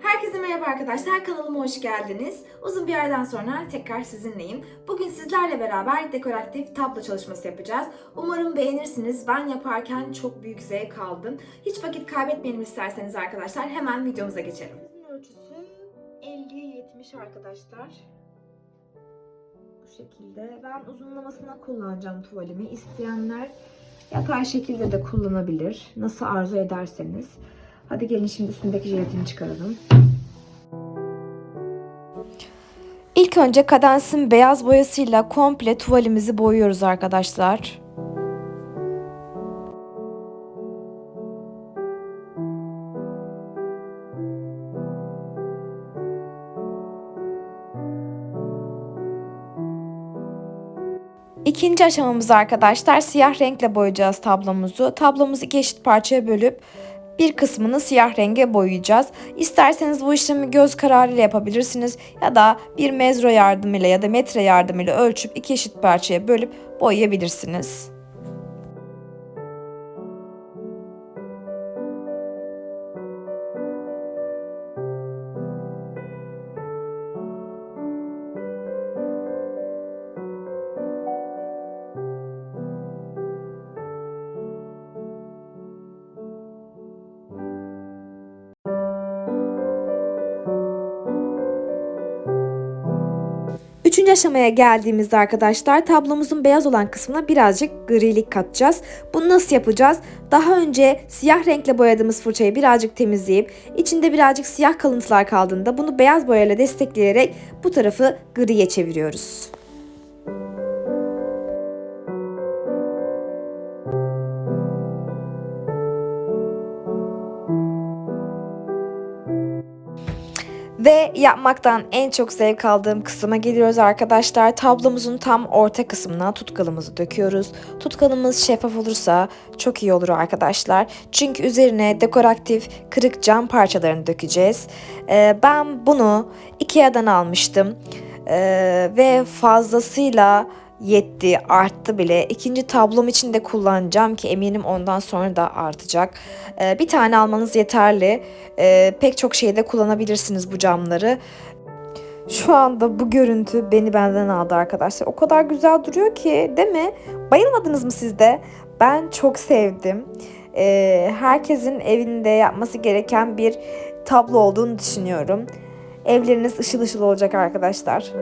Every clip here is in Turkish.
Herkese merhaba arkadaşlar, kanalıma hoş geldiniz. Uzun bir aradan sonra tekrar sizinleyim. Bugün sizlerle beraber dekoratif tablo çalışması yapacağız. Umarım beğenirsiniz. Ben yaparken çok büyük zevk aldım. Hiç vakit kaybetmeyelim isterseniz arkadaşlar. Hemen videomuza geçelim. ölçüsü 50'ye 70 arkadaşlar. Bu şekilde. Ben uzunlamasına kullanacağım tuvalimi. İsteyenler yatay şekilde de kullanabilir. Nasıl arzu ederseniz. Hadi gelin şimdi üstündeki jelatini çıkaralım. İlk önce kadensin beyaz boyasıyla komple tuvalimizi boyuyoruz arkadaşlar. İkinci aşamamız arkadaşlar siyah renkle boyayacağız tablomuzu. Tablomuzu iki eşit parçaya bölüp bir kısmını siyah renge boyayacağız. İsterseniz bu işlemi göz kararıyla yapabilirsiniz ya da bir mezro yardımıyla ya da metre yardımıyla ölçüp iki eşit parçaya bölüp boyayabilirsiniz. Üçüncü aşamaya geldiğimizde arkadaşlar tablomuzun beyaz olan kısmına birazcık grilik katacağız. Bunu nasıl yapacağız? Daha önce siyah renkle boyadığımız fırçayı birazcık temizleyip içinde birazcık siyah kalıntılar kaldığında bunu beyaz boyayla destekleyerek bu tarafı griye çeviriyoruz. Ve yapmaktan en çok zevk aldığım kısma geliyoruz arkadaşlar. Tablomuzun tam orta kısmına tutkalımızı döküyoruz. Tutkalımız şeffaf olursa çok iyi olur arkadaşlar. Çünkü üzerine dekoratif kırık cam parçalarını dökeceğiz. Ee, ben bunu Ikea'dan almıştım. Ee, ve fazlasıyla yetti, arttı bile. İkinci tablom için de kullanacağım ki eminim ondan sonra da artacak. Ee, bir tane almanız yeterli. Ee, pek çok şeyde kullanabilirsiniz bu camları. Şu anda bu görüntü beni benden aldı arkadaşlar. O kadar güzel duruyor ki değil mi? Bayılmadınız mı siz de? Ben çok sevdim. Ee, herkesin evinde yapması gereken bir tablo olduğunu düşünüyorum. Evleriniz ışıl ışıl olacak arkadaşlar.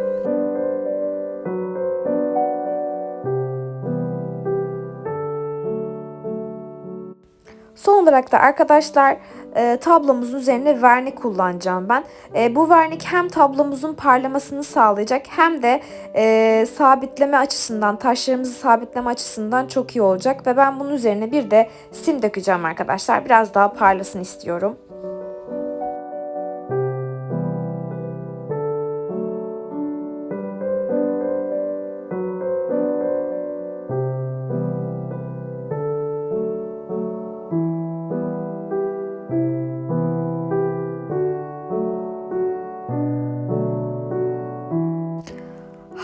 Son olarak da arkadaşlar e, tablomuzun üzerine vernik kullanacağım ben. E, bu vernik hem tablomuzun parlamasını sağlayacak hem de e, sabitleme açısından, taşlarımızı sabitleme açısından çok iyi olacak. Ve ben bunun üzerine bir de sim dökeceğim arkadaşlar. Biraz daha parlasın istiyorum.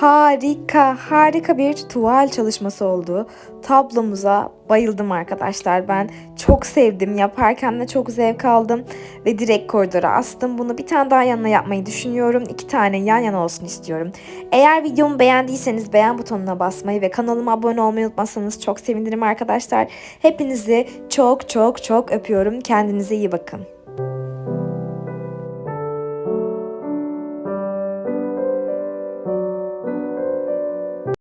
Harika, harika bir tuval çalışması oldu. Tablomuza bayıldım arkadaşlar ben. Çok sevdim. Yaparken de çok zevk aldım. Ve direkt koridora astım. Bunu bir tane daha yanına yapmayı düşünüyorum. İki tane yan yana olsun istiyorum. Eğer videomu beğendiyseniz beğen butonuna basmayı ve kanalıma abone olmayı unutmazsanız çok sevinirim arkadaşlar. Hepinizi çok çok çok öpüyorum. Kendinize iyi bakın.